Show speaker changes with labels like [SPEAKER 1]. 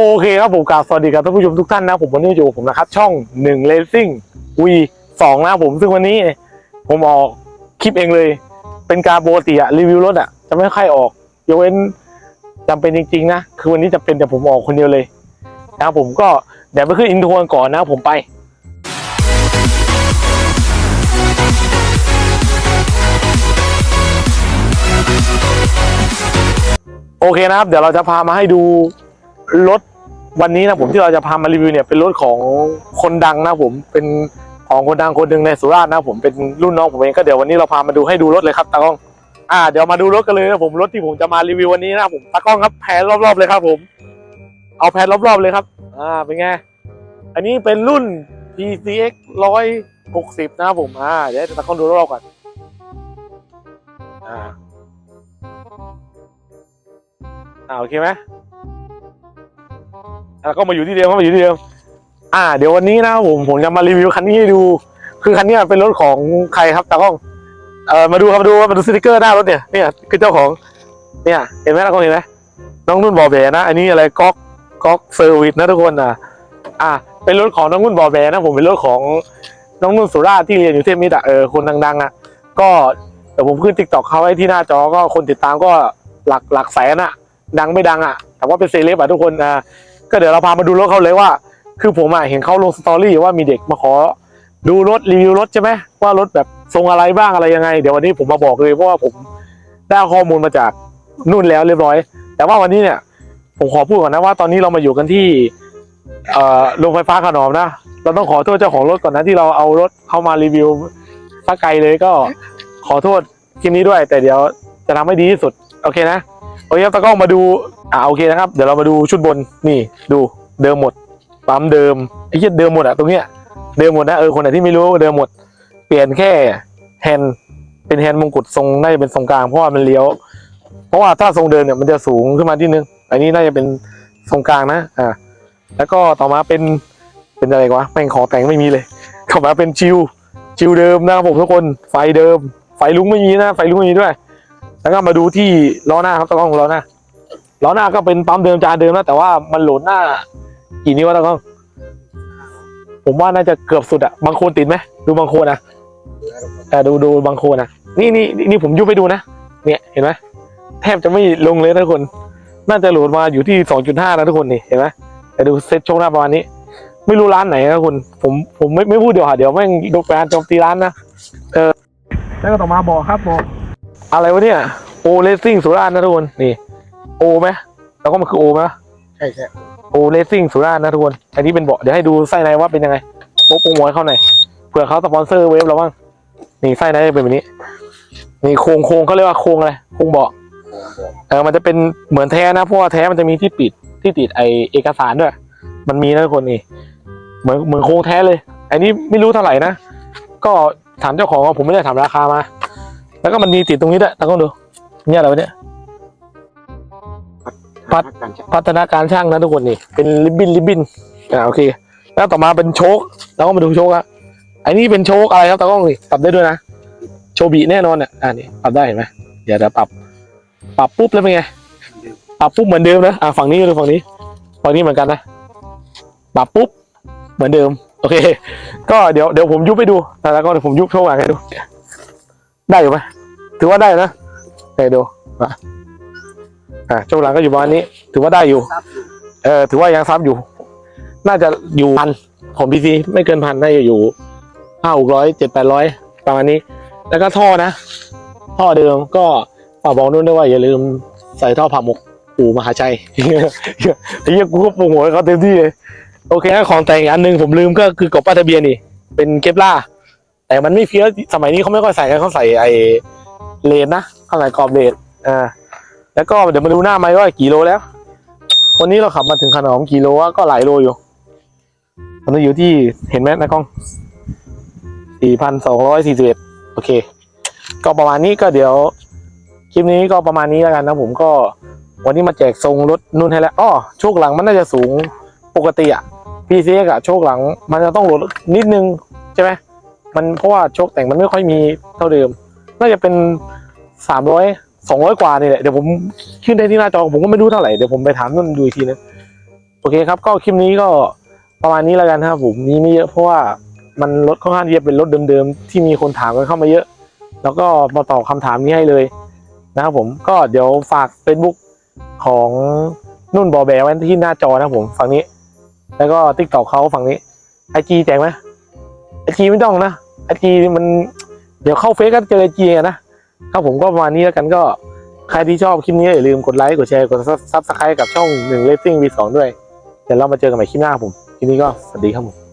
[SPEAKER 1] โอเคครับผมกราบสวัสดีกับท่านผู้ชมทุกท่านนะผมวันนี้อยู่ผมนะครับ ช่องหนึ่งเลซิ่งวีสองนะผมซึ่งวันนี้ผมออกคลิปเองเลย เป็นการปกติอะรีวิวรถอะจะไม่ค่อยออกยกเว้นจำเป็นจริงๆนะคือวันนี้จะเป็นแต่ผมออกคนเดียวเลยนะครับผมก็เดี๋ยวไปขึ้นอินโทรกันก่อนนะผมไปโอเคนะครับ เดี๋ยวเราจะพามาให้ดู รถวันนี้นะผมที่เราจะพามารีวิวเนี่ยเป็นรถของคนดังนะผมเป็นของคนดังคนหนึ่งในสุราษฎร์นะผมเป็นรุ่นน้องผมเองก็เดี๋ยววันนี้เราพามาดูให้ดูรถเลยครับตากล้อง อ่าเดี๋ยวมาดูรถกันเลยนะผมรถที่ผมจะมารีวิววันนี้นะผมตากล้องครับแผนรอบๆเลยครับ ผม เอาแผนรอบๆเลยครับ อ่าเป็นไงอันนี้เป็นรุ่น PCX ร้อยหกสิบนะผมอ่าเดี๋ยวตากล้องดูรอบๆก่อนอ่าอ่าโอเคไหม แล้วก็มาอยู่ที่เดิมก็มาอยู่ที่เดิมอ่า เดี๋ยววันนี้นะครับผมผมจะมารีวิวคันนี้ให้ดู คือคันนี้เป็นรถของใครครับตากล้องเออมาดูครับมาดูมาดูสติกเกอร์หน้ารถเนี่ยเนี่ยคือเจ้าของเนี่ยเห็นไหมตากล้องเห็นไหมน้องนุ่นบอแบนะ อันนี้อะไรก๊อกก๊อกเซอร์วิสนะทุกคนอะอ่าเป็นรถของน้องนุ่นบอแบนะผมเป็นรถของน้องนุ่นสุราที่เรียนอยู่เทพมิตรอะเออคนดังๆอะก็เดี๋ยวผมขึ้นติ๊กต็อกเขาไว้ที่หน้าจอก็คนติดตามก็หลักหลักแสนอะ ดังไม่ดังอะ แต่ว่าเป็นเซเลบอะทุกคนอ่า ก็เดี๋ยวเราพามาดูรถเขาเลยว่า คือผมอะเห็นเขาลงสตอรี่ว่ามีเด็กมาขอ ดูรถรีวิวรถใช่ไหมว่ารถแบบทรงอะไรบ้างอะไรยังไง เดี๋ยววันนี้ผมมาบอกเลยเพราะว่าผมได้ข้อมูลมาจากนุ่นแล้วเรียบร้อย แต่ว่าวันนี้เนี่ย ผมขอพูดก่อนนะว่าตอนนี้เรามาอยู่กันที่โรงไฟฟ้าขนอมนะ เราต้องขอโทษเจ้าของรถก่อนนะที่เราเอารถเข้ามารีวิวสักไกลเลยก็ขอโทษคลิปนี้ด้วย แต่เดี๋ยวจะทำให้ดีที่สุด โอเคนะ โอเคครับตะกล้องมาดูอ่าโอเคนะครับ เดี๋ยวเรามาดูชุดบนนี่ดูเดิมหมดปั๊มเดิมไอ้เหี้ยเดิมหมดอะตรงเนี้ยเดิมหมดนะเออคนไหนที่ไม่รู้เดิมหมด เปลี่ยนแค่แฮนด์เป็นแฮนด์มงกุฎทรงน่าจะเป็นทรงกลางเพราะว่ามันเลี้ยว เพราะว่าถ้าทรงเดินเนี่ยมันจะสูงขึ้นมาที่นึงอันนี้น่าจะเป็นทรงกลางนะอ่าแล้วก็ต่อมาเป็นเป็นอะไรวะแม่งของแต่งไม่มีเลยต่อมาเป็นชิวชิวเดิมนะครับผมทุกคนไฟเดิม ไฟลุงไม่มีนะไฟลุงไม่มีด้วย แล้วก็มาดูที่ล้อหน้าครับตะกล้องล้อหน้าล้อหน้าก็เป็นปั๊มเดิมจานเดิมนะแต่ว่ามันโหลดหน้ากี่นิ้วตะกล้องผมว่าน่าจะเกือบสุดอะบางโคนติดไหมดูบางโคนนะแต่ดูดูบางโคนนะนี่นี่นี่ผมยุบไปดูนะเนี่ยเห็นไหมแทบจะไม่ลงเลยนะทุกคน น่าจะโหลดมาอยู่ที่สองจุดห้านะทุกคนนี่เห็นไหมแต่ดูเซ็ตช่วงหน้าประมาณนี้ ไม่รู้ร้านไหนนะคุณ ผมผมไม่ไม่พูดเดี๋ยวหาเดี๋ยวแม่งโดนแฟนโจมตีร้านนะเออแล้วก็ต่อมาบอกครับบอก อะไรวะเนี่ยโอเลสซิ่งสุราษฎร์นะทุกคนนี่โอไหมแล้วก็มันคือโอไหม
[SPEAKER 2] ใช่ใช่
[SPEAKER 1] โอเลสซิ่งสุราษฎร์นะทุกคนอันนี้เป็นเบาะเดี๋ยวให้ดูไส้ในว่าเป็นยังไงโป๊ะโปรโมทให้เขาหน่อยเผื่อเขาสปอนเซอร์เวฟเราบ้างนี่ไส้ในจะเป็นแบบนี้ นี่โครงโครงเขาเรียกว่าโครงอะไรโครงเบาะเออมันจะเป็นเหมือนแท้นะเพราะว่าแท้มันจะมีที่ปิดที่ติดไอเอกสารด้วย มันมีนะทุกคนนี่เหมือนเหมือนโครงแท้เลย อันนี้ไม่รู้เท่าไหร่นะก็ถามเจ้าของว่าผมไม่ได้ถามราคามา แล้วก็มันมีติดตรงนี้ด้วยตางก็ดู เนี่ยอะไรวะเนี่ยปัด
[SPEAKER 2] การใช้
[SPEAKER 1] พัฒนาการช่างนะทุกคนนี่ เป็นริบบิ้นริบบิ้นอ่าโอเค แล้วต่อมาเป็นโชคแล้วก็มาดูโชคอะอันนี้เป็นโชคอะไรครับตากล้องนี่ปรับได้ด้วยนะ โชบีแน่นอนเนี่ยอ่านี่ปรับได้เห็นไหมเดี๋ยวจะปรับ ปรับปุ๊บแล้วเป็นไง ปรับปุ๊บเหมือนเดิมนะ อ่าฝั่งนี้ดูฝั่งนี้ ฝั่งนี้เหมือนกันนะ ปรับปุ๊บเหมือนเดิม โอเค ก็เดี๋ยวเดี๋ยวผมยุบไปดูแล้วก็เดี๋ยวผมยุบโชคหลังให้ดู ได้อยู่ไหมถือว่าได้นะเดี๋ยวดูอะอ่าโชคหลังก็อยู่ประมาณนี้ ถือว่าได้อยู่
[SPEAKER 2] ซับ
[SPEAKER 1] เออถือว่ายังซับอยู่ น่าจะอยู่พันของพีซีไม่เกินพันน่าจะอยู่ห้าหกร้อยเจ็ดแปดร้อยประมาณนี้ แล้วก็ท่อนะ ท่อเดิมก็ฝากบอกนุ่นด้วยว่าอย่าลืมใส่ท่อผ่าหมกอู่มหาชัยไอ้เหี้ยกูก็ปรุงหัวให้เขาเต็มที่เลยโอเคนะของแต่งอีกอันหนึ่งผมลืมก็คือกรอบป้ายทะเบียนนี่ เป็นเก็บล่า แต่มันไม่เฟี้ยสมัยนี้เขาไม่ค่อยใส่กันเขาใส่ไอเลนนะเขาใส่กรอบเลนอ่าแล้วก็เดี๋ยวมาดูหน้าไม้ว่ากี่โลแล้ว วันนี้เราขับมาถึงขนอมกี่โลวะก็หลายโลอยู่ตอนนี้อยู่ที่เห็นไหมนะกล้องสี่พันสองร้อยสี่สิบเอ็ดโอเค ก็ประมาณนี้ก็เดี๋ยวคลิปนี้ก็ประมาณนี้แล้วกันนะผมก็ วันนี้มาแจกทรงรถนุ่นให้แล้วอ้อโชคหลังมันน่าจะสูงปกติอะพีซีอะโชคหลังมันจะต้องลดนิดนึงใช่ไหม มันเพราะว่าโชคแต่งมันไม่ค่อยมีเท่าเดิม น่าจะเป็นสามร้อยสองร้อยกว่านี่แหละเดี๋ยวผมขึ้นได้ที่หน้าจอผมก็ไม่รู้เท่าไหร่เดี๋ยวผมไปถามนุ่นดูอีกทีนึงโอเคครับ ก็คลิปนี้ก็ประมาณนี้แล้วกันครับผมมีไม่เยอะเพราะว่ามันรถค่อนข้างที่จะเป็นรถเดิมๆที่มีคนถามกันเข้ามาเยอะ แล้วก็มาตอบคำถามนี้ให้เลยนะครับผมก็เดี๋ยวฝาก Facebook ของนุ่นบอแบไว้ที่หน้าจอนะผมฝั่งนี้ แล้วก็ติ๊กตอกเขาฝั่งนี้ไอจีแจกไหม ไอจีไม่ต้องนะไอจีมันเดี๋ยวเข้าเฟซก็เจอไอจีนนะครับผมก็ประมาณนี้แล้วกันก็ใครที่ชอบคลิปนี้อย่าลืมกดไลค์กดแชร์กดซับสไครต์กับช่องหนึ่งเลสซิ่งวีสองด้วยเดี๋ยวเรามาเจอกันใหม่คลิปหน้าผมคลิปนี้ก็สวัสดีครับผม